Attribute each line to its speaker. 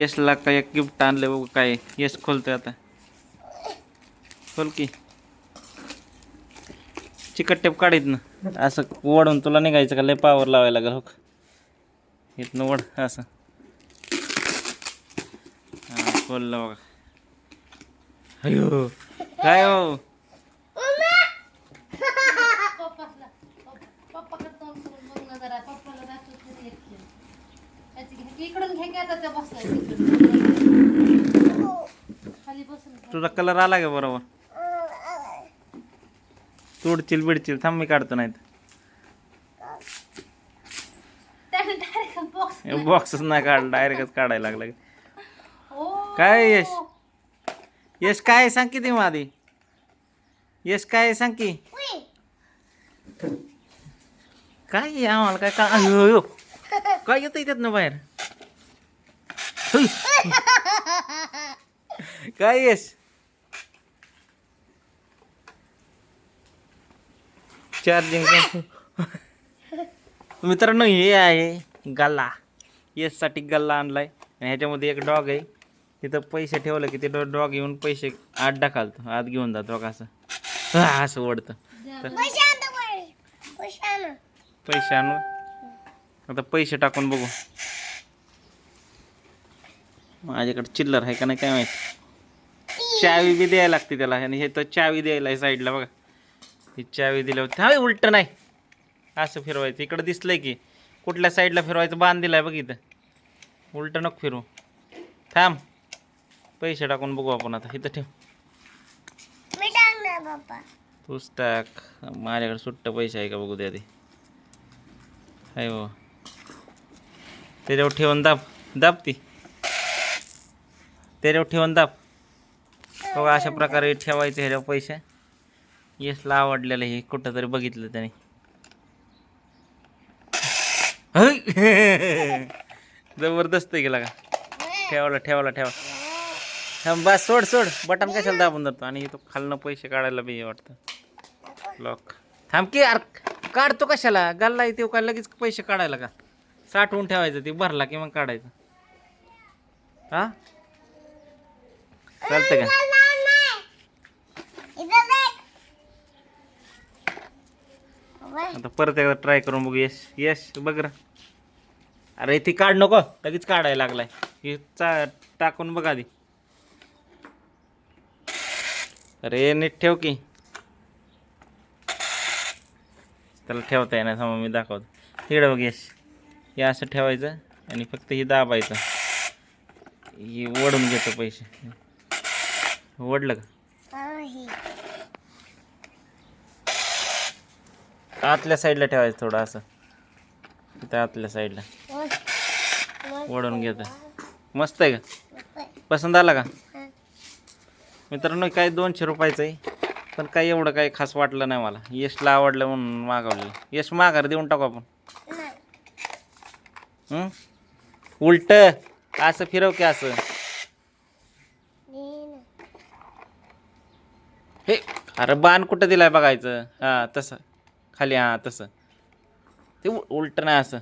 Speaker 1: यशला काय एक गिफ्ट आणलं बघू काय येस खोलतोय आता. खोल की. चिकट टेप काढीत ना. असं ओढून तुला निघायचं का? लय पावर लावायला लागेल हो. का? इथनं ओढ असं. हा खोललं बघा. अयो. काय हो?
Speaker 2: पप्पाला इकडून घे की आता त्या बसलाय तिकडून. खाली बसून खा.
Speaker 1: तुझा कलर आला का बरोबर तोडचिल बिडचिल थांब मी काढतो नाही
Speaker 2: त्याने direct box
Speaker 1: बॉक्सच नाही काढ डायरेक्टच काढायला लागला
Speaker 2: ओ.
Speaker 1: काय यश यश काय आहे सांग की ती आधी यश काय आहे सांग की काय आहे आम्हाला काय का अयो, अयो. काय येतं त्यातनं बाहेर. काय यश चार्जिंग मित्रांनो हे आहे गल्ला. साठी गल्ला आणलाय. आणि ह्याच्यामध्ये एक डॉग आहे. तिथं पैसे ठेवलं की ते डॉग येऊन पैसे आत टाकालतो आत घेऊन जातो बघा असं. असं ओढतं. पैसे आणू. आता पैसे टाकून बघू. माझ्याकडे चिल्लर आहे का नाही काय माहिती. चावी बी द्यायला लागते त्याला. आणि हे तर चावी द्यायला आहे साईडला बघा. ही चावी दिल्यावर हा उलट नाही. असं फिरवायचं. इकडं दिसलंय की कुठल्या साईडला फिरवायचं? बांध दिलाय बघ इथं. उलट नको फिरू. थांब. पैसे टाकून बघू आपण आता. इथं ठेव. तूच टाक. माझ्याकडे सुट्ट पैसे आहे का बघू द्या ते. आहे हो त्याच्यावर ठेवून दाब. दाब ती. त्याच्यावर ठेवून दाब. बघा अशा प्रकारे ठेवायचे ह्याच्यावर पैसे. येसला आवडलेलं हे. कुठं तरी बघितलं त्याने. जबरदस्त गेला का ठेवला ठेवला ठेवा थांब बस सोड सोड. बटन कशाला दाबून जातो? आणि तो खालनं पैसे काढायला बी वाटतं. लॉक थांब की अर काढतो कशाला? गल्ला येते का लगेच पैसे काढायला का? साठवून ठेवायचं ते भरला की मग काढायचं. हा? चालतं का? आता परत एकदा ट्राय करून बघू. यश यश बघ र. अरे ती काढ नको. लगेच काढायला लागलाय. हे चा टाकून बघ आधी. अरे नीट ठेव की. त्याला ठेवता येणार थांबा मी दाखवतो. इकडे बघ यश. हे असं ठेवायचं आणि फक्त हे दाबायचं. हे ओढून घेतो पैसे. ओढलं का? आतल्या साईडला ठेवायचं थोडं असं. इथं आतल्या साईडला. ओढून घेतं मस्त आहे का? पसंत आला का? मित्रांनो काय दोनशे रुपयाचं आहे. पण काही एवढं काही खास वाटलं नाही मला. यशला आवडलं म्हणून मागवलेलं यश माघार देऊन टाकू आपण. हं? उलट. असं फिरव की असं. हे अरे बाण कुठं दिलाय बघायचं? हा तसं. खाली हा तसं. ते उ- उलट नाही असं.